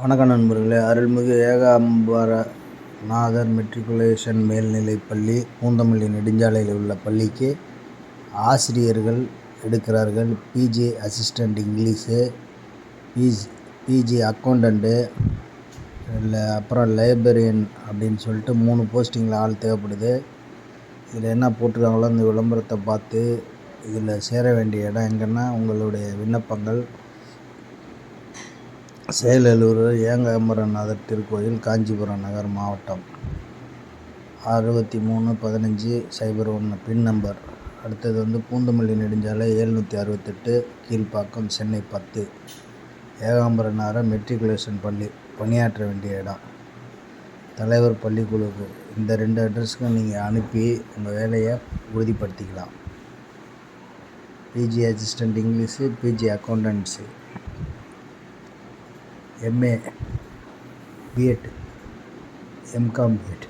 வணக்கம் நண்பர்களே. அருள்மிகு ஏகாம்பரநாதர் மெட்ரிகுலேஷன் மேல்நிலை பள்ளி பூந்தமல்லி நெடுஞ்சாலையில் உள்ள பள்ளிக்கு ஆசிரியர்கள் எடுக்கிறார்கள். PG assistant English PG PG accountant இல்லை அப்புறம் லைப்ரரியன் அப்படின்னு சொல்லிட்டு மூணு போஸ்டிங்கில் ஆள் தேவைப்படுது. இதில் என்ன போட்டிருக்காங்களோ இந்த விளம்பரத்தை பார்த்து இதில் சேர வேண்டிய இடம் எங்கன்னா உங்களுடைய விண்ணப்பங்கள். செயலலுவலர் ஏகாம்பரநாதர் திருக்கோயில் காஞ்சிபுரம் நகர் மாவட்டம். அறுபத்தி மூணு பதினஞ்சு சைபர் ஒன்று பின் நம்பர். அடுத்தது வந்து பூந்தமல்லி நெடுஞ்சாலை ஏழ்நூற்றி அறுபத்தெட்டு கீழ்ப்பாக்கம் சென்னை பத்து. ஏகாம்பரநாதர் மெட்ரிகுலேஷன் பள்ளி பணியாற்ற வேண்டிய இடம். தலைவர் பள்ளிக்குழுக்கு இந்த ரெண்டு அட்ரஸுக்கும் நீங்கள் அனுப்பி உங்கள் வேலையை உறுதிப்படுத்திக்கலாம். PG assistant English PG M A B Ed M Com B Ed